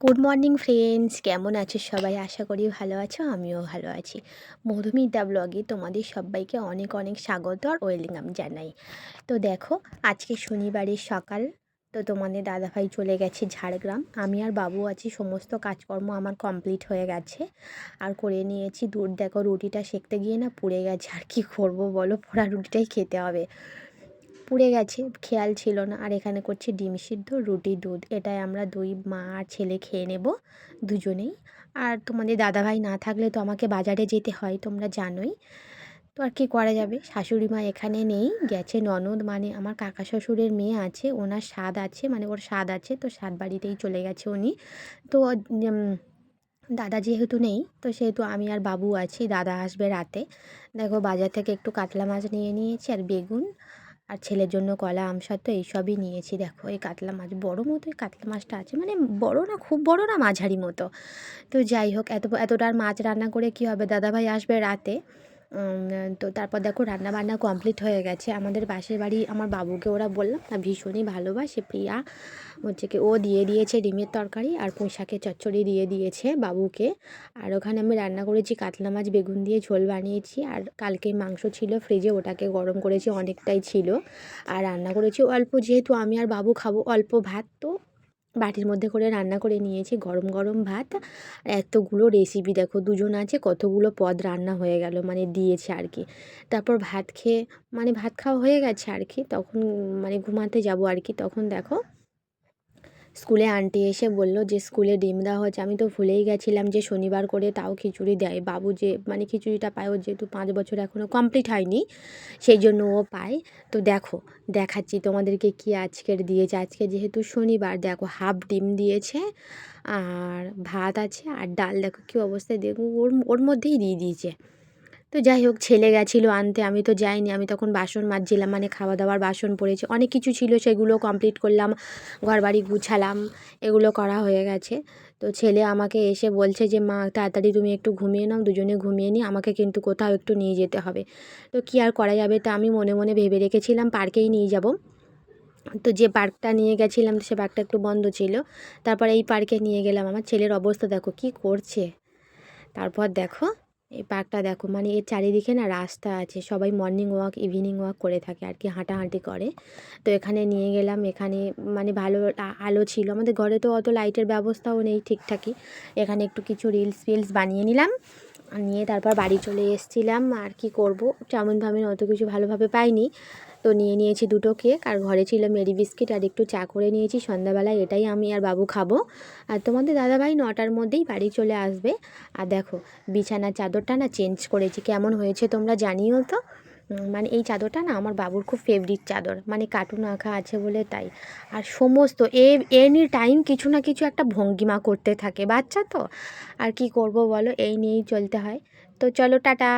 Good morning friends কেমন আছো সবাই? আশা করি ভালো আছো, আমিও ভালো আছি। মধুমিতা ব্লগে তোমাদের সবাইকে অনেক অনেক স্বাগত আর ওয়েলকাম জানাই। তো দেখো, আজকে শনিবারের সকাল, তো তোমাদের দাদাভাই চলে গেছে ঝাড়গ্রাম। আমি আর বাবু আছি, সমস্ত কাজকর্ম আমার কমপ্লিট হয়ে গেছে। আর করে নিয়েছি, দূর দেখো রুটিটা সেঁকতে গিয়ে না পুড়ে গেছে। আর কি করব বলো? পোড়া রুটিটাই খেতে হবে। পুড়ে গেছে, খেয়াল ছিল না। আর এখানে করছি ডিম সিদ্ধ, রুটি, দুধ। এটাই আমরা দুই মা আর ছেলে খেয়ে নেব দুজনেই। আর তোমাদের দাদাভাই না থাকলে তো আমাকে বাজারে যেতে হয়, তোমরা জানোই। তো আর কি করা যাবে? শাশুড়ি মা এখানে নেই, গেছে ননদ মানে আমার কাকা শ্বশুরের মেয়ে আছে, ওনার স্বাদ আছে মানে ওর স্বাদ আছে, তো স্বাদ বাড়িতেই চলে গেছে উনি। তো দাদা যেহেতু নেই, তো সেহেতু আমি আর বাবু আছি, দাদা আসবে রাতে। দেখো বাজার থেকে একটু কাতলা মাছ নিয়ে নিয়েছি আর বেগুন। আর ছেলের জন্য কলা আমসত্ত্ব এইসবই নিয়েছি। দেখো, এই কাতলা মাছ বড়ো মতো, এই কাতলা মাছটা আছে। মানে বড় না, খুব বড় না, মাঝারি মতো। তো যাই হোক, এত, এতটার মাছ রান্না করে কি হবে? দাদাভাই আসবে রাতে। তো তারপর দেখো রান্না বান্না কমপ্লিট হয়ে গেছে। আমাদের পাশের বাড়ি আমার বাবুকে ওরা বললাম না ভীষণই ভালোবাসে প্রিয়া। হচ্ছে কি, ও দিয়ে দিয়েছে ডিমের তরকারি আর পুঁই শাকের চচ্চড়ি দিয়ে দিয়েছে বাবুকে। আর ওখানে আমি রান্না করেছি কাতলা মাছ, বেগুন দিয়ে ঝোল বানিয়েছি আর কালকে মাংস ছিল ফ্রিজে ওটাকে গরম করেছি, অনেকটাই ছিল। আর রান্না করেছি অল্প, যেহেতু আমি আর বাবু খাব অল্প ভাত, তো বাটির মধ্যে করে রান্না করে নিয়েছি গরম গরম ভাত। আর এতগুলো রেসিপি দেখো, দুজন আছে, কতগুলো পদ রান্না হয়ে গেল মানে দিয়েছে আর কি। তারপর ভাত খেয়ে মানে ভাত খাওয়া হয়ে গেছে আর কি, তখন মানে ঘুমাতে যাব আর কি, তখন দেখো স্কুলে আন্টি এসে বলল যে, স্কুলে ডিম দেওয়া হচ্ছে আমি তো ভুলেই গেছিলাম যে, শনিবার করে তাও খিচুড়ি দেয়। বাবু যে মানে খিচুড়িটা পায়, ওর যেহেতু পাঁচ বছর এখনও কমপ্লিট হয়নি, সেই জন্য ও পায়। তো দেখো, দেখাচ্ছি তোমাদেরকে কি আজকের দিয়েছে। আজকে যেহেতু শনিবার, দেখো হাফ ডিম দিয়েছে, আর ভাত আছে, আর ডাল। দেখো কী অবস্থায়, দেখো ওর ওর মধ্যেই দিয়ে দিয়েছে। তো যাই হোক, ছেলে গেছিল আনতে, আমি তো যাইনি, আমি তখন বাসন মাজছিলাম মানে খাওয়া দাওয়ার বাসন পড়েছে, অনেক কিছু ছিল, সেগুলো কমপ্লিট করলাম ঘর বাড়ি গুছালাম, এগুলো করা হয়ে গেছে। তো ছেলে আমাকে এসে বলছে যে, মা, তাড়াতাড়ি তুমি একটু ঘুমিয়ে নাও, দুজনে ঘুমিয়ে নিই, আমাকে কিন্তু কোথাও একটু নিয়ে যেতে হবে। তো কী আর করা যাবে তা আমি মনে মনে ভেবে রেখেছিলাম, পার্কেই নিয়ে যাব। তো যে পার্কটা নিয়ে গেছিলাম, সে পার্কটা একটু বন্ধ ছিল, তারপর এই পার্কে নিয়ে গেলাম। আমার ছেলের অবস্থা দেখো, কি করছে? তারপর দেখো এই পার্কটা দেখো মানে এর চারিদিকে না রাস্তা আছে, সবাই মর্নিং ওয়াক ইভিনিং ওয়াক করে থাকে আর কি, হাঁটাহাঁটি করে। তো এখানে নিয়ে গেলাম, এখানে মানে ভালো আলো ছিল। আমাদের ঘরে তো অত লাইটের ব্যবস্থাও নেই ঠিকঠাকই। এখানে একটু কিছু রিলস ফিলস বানিয়ে নিলাম, নিয়ে তারপর বাড়ি চলে এসেছিলাম। আর কি করব? চাউমিন ফাউমিন অত কিছু ভালোভাবে পাইনি। তো নিয়ে নিয়েছি দুটো কেক, আর ঘরে ছিল মেরি বিস্কিট, আর একটু চা করে নিয়েছি। সন্ধ্যাবেলায় এটাই আমি আর বাবু খাব। আর তোমাদের দাদাভাই নটার মধ্যেই বাড়ি চলে আসবে। আর দেখো, বিছানার চাদরটা না চেঞ্জ করেছি, কেমন হয়েছে তোমরা জানিও তো? মানে এই চাদরটা না আমার বাবুর খুব ফেভারিট চাদর মানে কার্টুন আঁকা আছে বলে তাই। আর সমস্ত, এ এনি টাইম কিছু না কিছু একটা ভঙ্গিমা করতে থাকে, বাচ্চা তো? আর কি করব বলো, এই নিয়েই চলতে হয়। তো চলো, টাটা!